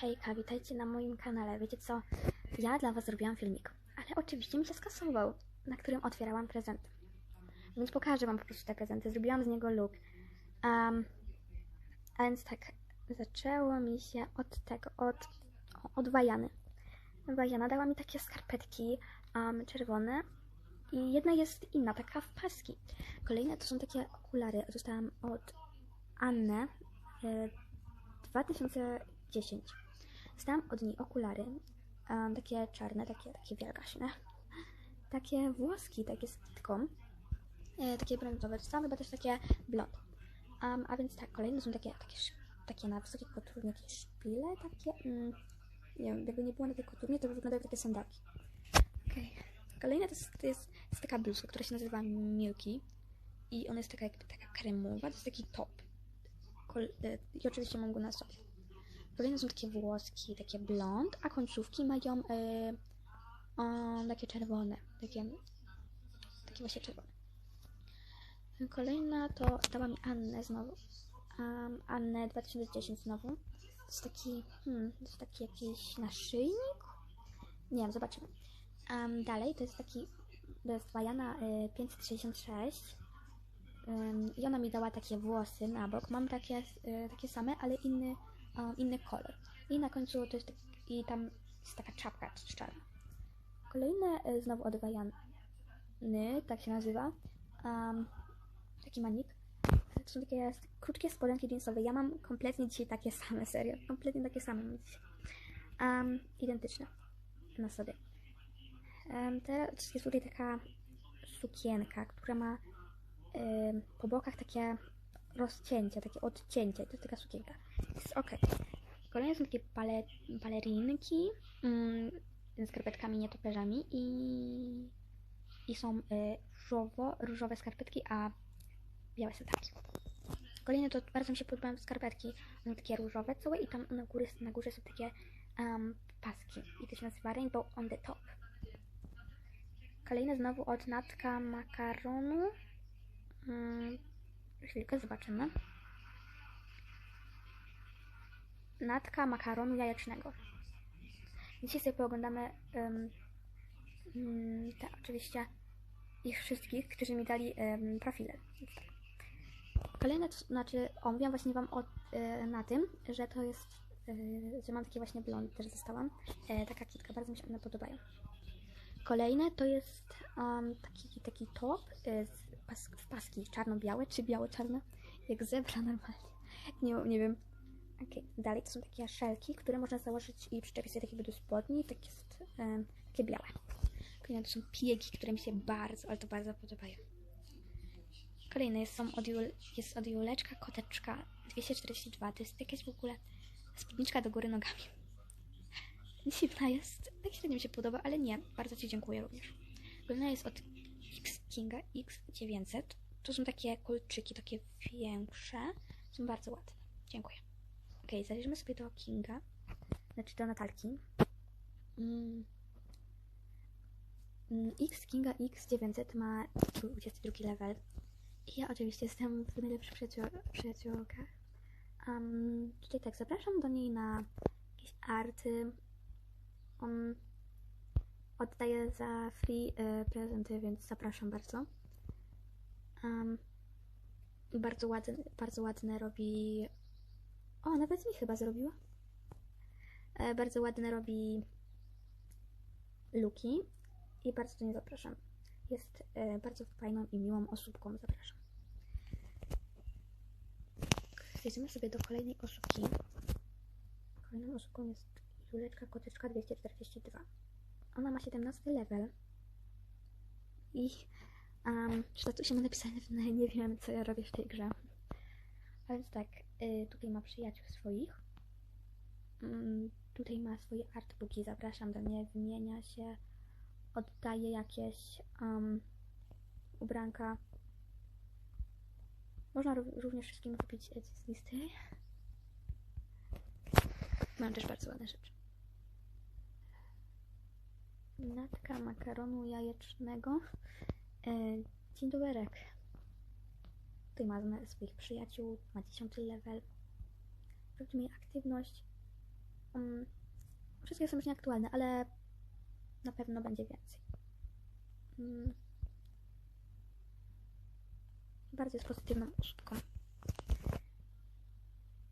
Hejka, witajcie na moim kanale. Wiecie co? Ja dla was zrobiłam filmik, ale oczywiście mi się skasował, na którym otwierałam prezenty. Więc pokażę wam po prostu te prezenty. Zrobiłam z niego look. Um, a więc tak, zaczęło mi się od tego, od, od Wajany. Wajana dała mi takie skarpetki um, czerwone i jedna jest inna, taka w paski. Kolejne to są takie okulary. Dostałam od Annę e, 2010. Dostałam od niej okulary, um, takie czarne, takie, takie wielgaśne. Takie włoski, takie z kitką, e, takie brązowe. Dostałam chyba też takie blond. Um, a więc tak, kolejne są takie, takie, takie na wysokiej koturnie, takie szpile, takie, mm, nie wiem, jakby nie było na tej koturnie, to by wyglądały takie sandałki. Okej. Kolejna to jest, to, jest, jest taka bluzka, która się nazywa Milky i ona jest taka jakby taka kremowa, to jest taki top. Kol- e, I oczywiście mam go na sobie. Kolejne są takie włoski, takie blond, a końcówki mają e, o, takie czerwone, takie, takie właśnie czerwone. Kolejna to dała mi Annę znowu. Um, Annę 2010 znowu. To jest taki, hmm, to jest taki jakiś naszyjnik? Nie wiem, zobaczymy. Um, dalej to jest taki, to jest Wajana y, 566. Ym, I ona mi dała takie włosy na bok. Mam takie, y, takie same, ale inny, um, inny kolor. I na końcu to jest tak, i tam jest taka czapka czarna. Kolejne y, znowu od Wajany, tak się nazywa. Um, taki manik. To są takie krótkie spodenki jeansowe. Ja mam kompletnie dzisiaj takie same, serio. Kompletnie takie same mam dzisiaj. Um, identyczne na sobie. Um, teraz jest tutaj taka sukienka, która ma po bokach takie rozcięcia, takie odcięcia. To jest taka sukienka. Jest ok. Kolejne są takie bale, balerinki mm, z skarpetkami, nietoperzami i, i są y, różowo, różowe skarpetki, a białe sandałki. Kolejne to bardzo mi się podobają skarpetki. One takie różowe całe i tam na, góry, na górze są takie um, paski. I to się nazywa Rainbow on the Top. Kolejne znowu od Natka Makaronu. Mm, chwilkę, zobaczymy. Natka makaronu jajecznego. Dzisiaj sobie pooglądamy um, oczywiście ich wszystkich, którzy mi dali um, profile. Kolejne, to znaczy, omówiłam właśnie Wam o, e, na tym, że to jest, e, że mam takie właśnie blond, też zostałam. E, taka kitka, bardzo mi się one podobają. Kolejne to jest um, taki, taki top e, z pas, w paski czarno-białe, czy białe-czarne, jak zebra normalnie. Nie, nie wiem. Okej, dalej to są takie szelki, które można założyć i przyczepić sobie takie do spodni, takie, jest, e, takie białe. Kolejne to są piegi, które mi się bardzo, ale to bardzo podobają. Kolejne jest, są od, Jul, jest od Juleczka Koteczka 242. To jest jakaś w ogóle spódniczka do góry nogami. Dziwna jest. Tak średnio mi się podoba, ale nie. Bardzo Ci dziękuję również. Kolejna jest od X Kinga X900. To są takie kolczyki, takie większe. Są bardzo ładne. Dziękuję. Ok, zależymy sobie do Kinga. Znaczy do Natalki. Mm. Mm, X Kinga X900 ma 22 level. Ja oczywiście jestem w najlepszych przyjaciół, przyjaciółkach. Um, tutaj tak, zapraszam do niej na jakieś arty. On oddaje za free e, prezenty, więc zapraszam bardzo. Um, bardzo, ładne, bardzo ładne robi. O, nawet mi chyba zrobiła. E, bardzo ładne robi luki i bardzo do niej zapraszam. Jest e, bardzo fajną i miłą osóbką, zapraszam. Przejdziemy sobie do kolejnej osóbki. Kolejną osobką jest Juleczka Koteczka 242. Ona ma 17 level. I um, statusie ma napisane, że nie wiem, co ja robię w tej grze. A więc tak, y, tutaj ma przyjaciół swoich. Mm, tutaj ma swoje artbooki. Zapraszam do mnie, wymienia się, oddaje jakieś um, ubranka. Można ró- również wszystkim kupić z listy. Mam też bardzo ładne rzeczy. Natka makaronu jajecznego. E, dzień doberek. Tutaj ma swoich przyjaciół, ma 10 level. Sprawdźmy jej aktywność. Um, wszystkie są już nieaktualne, ale na pewno będzie więcej. Mm. Bardzo jest pozytywną osobką.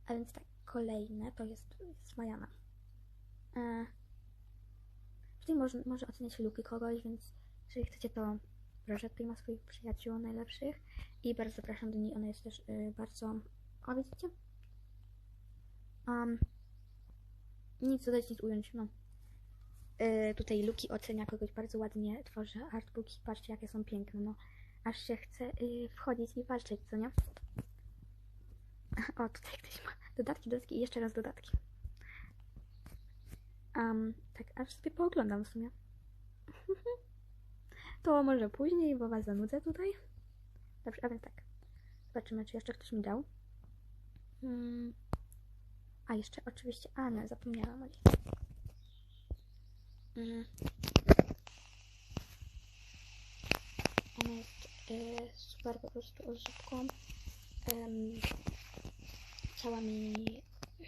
A więc tak, kolejne to jest Smajana. E, tutaj może, może oceniać luki kogoś, więc jeżeli chcecie, to proszę, tutaj ma swoich przyjaciół najlepszych i bardzo zapraszam do niej. Ona jest też y, bardzo. O, widzicie? Um, nic dodać, nic ująć, no. Y, tutaj Luki ocenia kogoś bardzo ładnie, tworzy artbooki, patrzcie jakie są piękne, no. Aż się chce y, wchodzić i patrzeć, co nie? O, tutaj ktoś ma dodatki, dodatki i jeszcze raz dodatki. Um, tak, aż sobie pooglądam w sumie. to może później, bo was zanudzę tutaj. Dobrze, a więc tak. Zobaczymy, czy jeszcze ktoś mi dał. Hmm. A jeszcze oczywiście Anę, zapomniałam o niej. Mm. Ona jest y, super po prostu osobką. Um, chciała mi,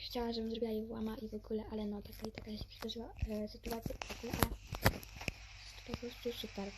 chciała, żebym zrobiła jej włama i w ogóle, ale no taka taka się przydarzyła e, sytuacja w ogóle, ale jest po prostu super.